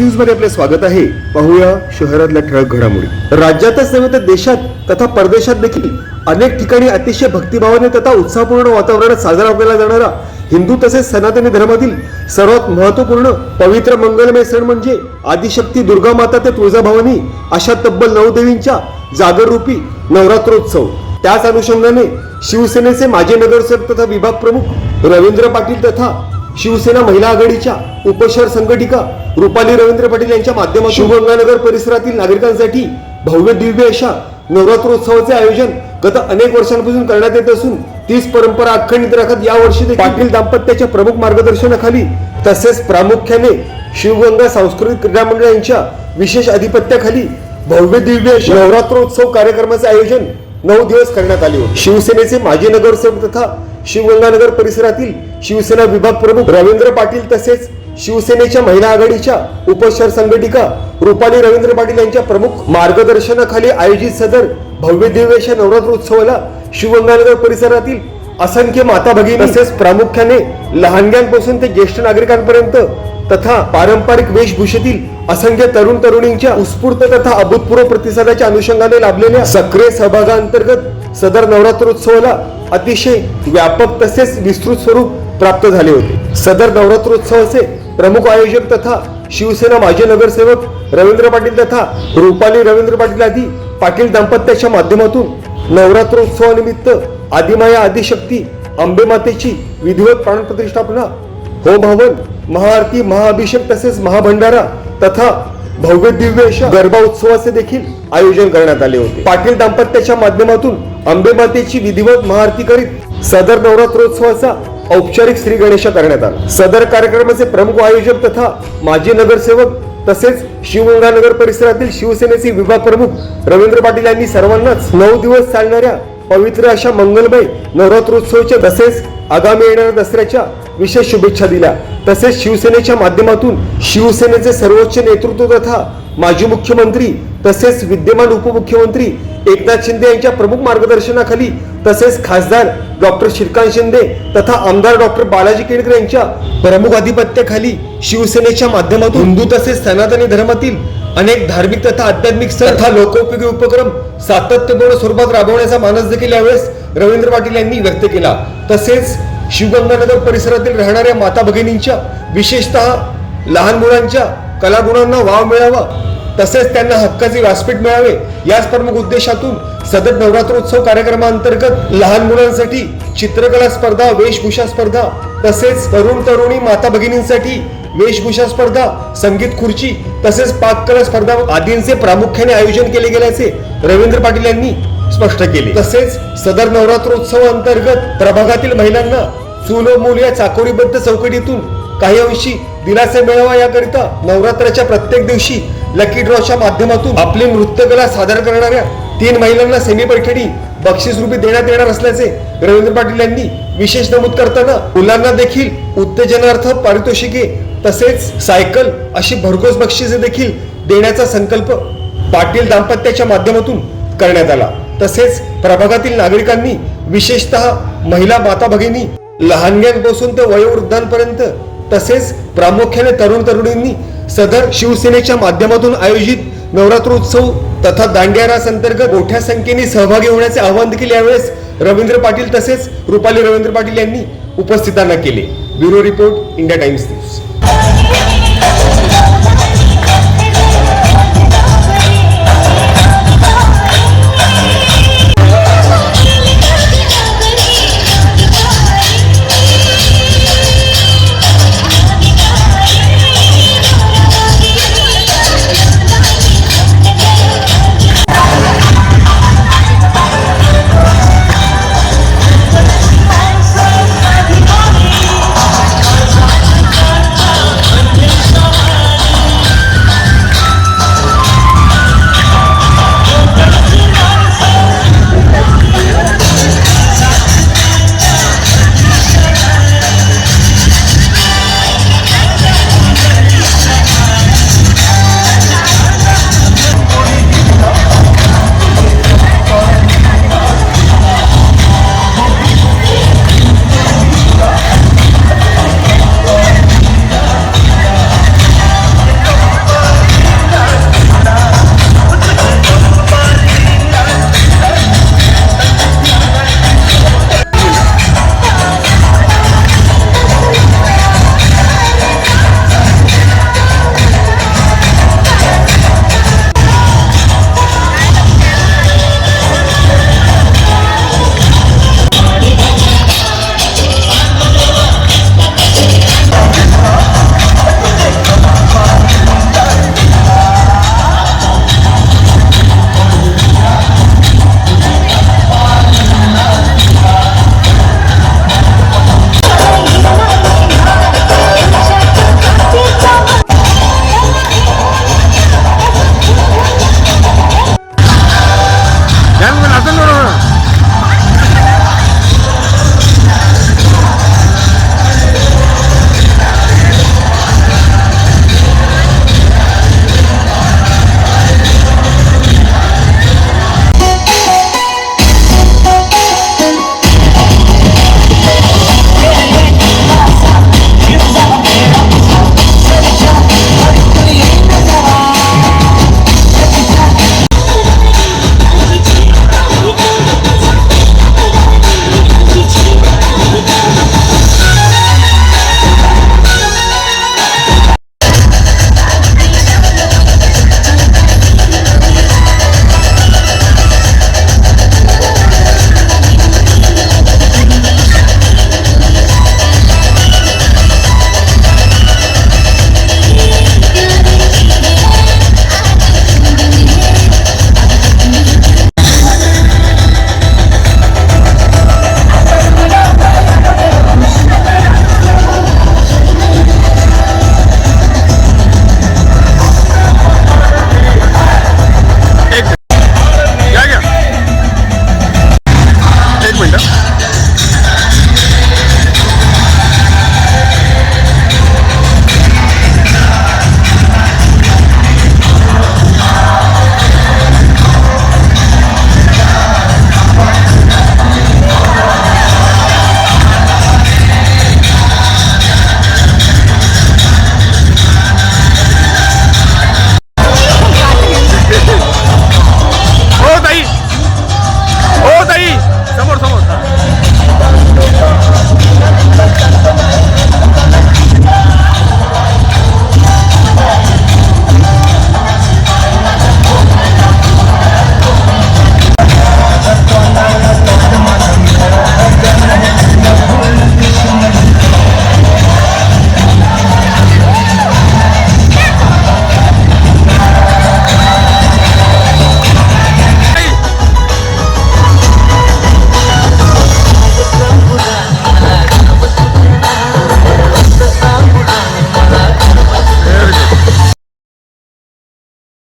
न्यूजमध्ये आपले स्वागत आहे. पाहूया शहरातल्या ठळक घडामोडी. राज्यातच नव्हे तर देशात तथा परदेशात देखील अनेक ठिकाणी अतिशय भक्तिभावाने तथा उत्साहपूर्ण वातावरणात साजरा केला जाणारा हिंदू तसेच सनातनी धर्मातील सर्वात महत्त्वपूर्ण पवित्र मंगलमय सण म्हणजे आदिशक्ती दुर्गा माता ते तुळजाभवानी अशा तब्बल नऊ देवींच्या जागररूपी नवरात्रोत्सव. त्याच अनुषंगाने शिवसेनेचे माजी नगरसेवक तथा विभाग प्रमुख रवींद्र पाटील तथा शिवसेना महिला आघाडीच्या उपशहर संघटिका रुपाली रवींद्र पाटील यांच्या माध्यमातून शिवगंगानगर परिसरातील नागरिकांसाठी भव्य दिव्य अशा नवरात्रोत्सवाचे आयोजन गत अनेक वर्षांपासून करण्यात येत असून तीच परंपरा अखंडित राखत यावर्षी देखील पाटील दाम्पत्याच्या प्रमुख मार्गदर्शनाखाली तसेच प्रामुख्याने शिवगंगा सांस्कृतिक क्रीडा मंडळ यांच्या विशेष अधिपत्याखाली भव्य दिव्य नवरात्रोत्सव कार्यक्रमाचे आयोजन नऊ दिवस करण्यात आले होते. शिवसेनेचे माजी नगरसेवक तथा शिवगंगानगर परिसरातील शिवसेना विभाग प्रमुख रवींद्र पाटील तसेच शिवसेनेच्या महिला आघाडीच्या उपशहर संघटिका रुपाली रवींद्र पाटील यांच्या प्रमुख मार्गदर्शनाखाली आयोजित सदर भव्य दिव्य नवरात्र उत्सवाला शिवगंगानगर परिसरातील असंख्य माता भगिनी तसेच प्रामुख्याने लहानग्यांपासून ते ज्येष्ठ नागरिकांपर्यंत तथा पारंपरिक वेशभूषेतील असंख्य तरुण तरुणींच्या उत्स्फूर्त तथा अभूतपूर्व प्रतिसादाच्या अनुषंगाने लाभलेल्या सक्रिय सहभागांतर्गत सदर नवरात्रोत्सवाला अतिशय व्यापक तसेच विस्तृत स्वरूप प्राप्त झाले होते. सदर नवरात्रोत्सवाचे प्रमुख आयोजक तथा शिवसेना माजी नगरसेवक रवींद्र पाटील तथा रुपाली रवींद्र पाटील आदी पाटील दाम्पत्याच्या माध्यमातून नवरात्रोत्सवानिमित्त आदिमाया आदिशक्ती अंबेमातेची विधिवत प्राणप्रतिष्ठापना होम हवन महाआरती महाअभिषेक तसेच महाभंडारा तथा भव्य दिव्य अशा गरबा उत्सवाचे देखील आयोजन करण्यात आले होते. पाटील दाम्पत्याच्या माध्यमातून अंबेमातेची विधिवत महाआरती करीत सदर नवरात्रोत्सवाचा औपचारिक श्री गणेश करण्यात आला. सदर कार्यक्रमाचे प्रमुख आयोजक तथा माजी नगरसेवक तसेच शिवगंगानगर परिसरातील शिवसेनेचे विभाग प्रमुख रवींद्र पाटील यांनी सर्वांनाच नऊ दिवस चालणाऱ्या पवित्र अशा मंगलमय नवरात्रोत्सवाच्या तसेच आगामी येणाऱ्या दसऱ्याच्या विशेष शुभेच्छा दिल्या. तसेच शिवसेनेच्या माध्यमातून शिवसेनेचे सर्वोच्च नेतृत्व तथा माजी मुख्यमंत्री तसेच विद्यमान उपमुख्यमंत्री एकनाथ शिंदे यांच्या प्रमुख मार्गदर्शनाखाली तसेच खासदार डॉक्टर श्रीकांत शिंदे तथा आमदार डॉक्टर बालाजी केळकर यांच्या प्रमुख आधिपत्याखाली शिवसेनेच्या माध्यमातून हिंदू तसेच सनातनी धर्मातील अनेक धार्मिक तथा आध्यात्मिक तथा लोकोपयोगी उपक्रम सातत्यपूर्ण स्वरूपात राबवण्याचा मानस देखील यावेळेस रवींद्र पाटील यांनी व्यक्त केला. तसेच शिवगंगानगर परिसरातील राहणाऱ्या माता भगिनींच्या विशेषतः लहान मुलांच्या कलागुणांना वाव मिळावा तसेच त्यांना हक्काचे व्यासपीठ मिळावे याच प्रमुख उद्देशातून सदर नवरात्रोत्सव कार्यक्रमांतर्गत लहान मुलांसाठी चित्रकला स्पर्धा वेशभूषा स्पर्धा तसेच तरुण तरुणी माता भगिनींसाठी वेशभूषा स्पर्धा संगीत खुर्ची तसेच पाककला स्पर्धा आदींचे प्रामुख्याने आयोजन केले गेल्याचे रवींद्र पाटील यांनी स्पष्ट केले. तसेच सदर नवरात्रोत्सव अंतर्गत प्रभागातील महिलांना चूल मूल या चाकोरीबद्ध चौकटीतून काही अंशी दिलासे मिळावा याकरिता नवरात्राच्या प्रत्येक दिवशी लकी ड्रॉच्या माध्यमातून आपली नृत्यकला सादर करणाऱ्या तीन महिलांना सेमी पैठणी बक्षीस रूपी देण्यात येणार असल्याचे रवींद्र पाटील यांनी विशेष नमूद करताना मुलांना देखील उत्तेजनार्थ पारितोषिके तसेच सायकल अशी भरघोस बक्षिसे देखील देण्याचा संकल्प पाटील दाम्पत्याच्या माध्यमातून करण्यात आला. तसेच प्रभागातील नागरिकांनी विशेषतः महिला माता भगिनी लहानग्यांपासून ते वयोवृद्धांपर्यंत तसेच प्रामुख्याने तरुण तरुणींनी सदर शिवसेनेच्या माध्यमातून आयोजित नवरात्रोत्सव तथा दांडिया रास अंतर्गत मोठ्या संख्येने सहभागी होण्याचे आवाहन देखील यावेळेस रवींद्र पाटील तसेच रुपाली रवींद्र पाटील यांनी उपस्थितांना केले. Bureau report India Times news.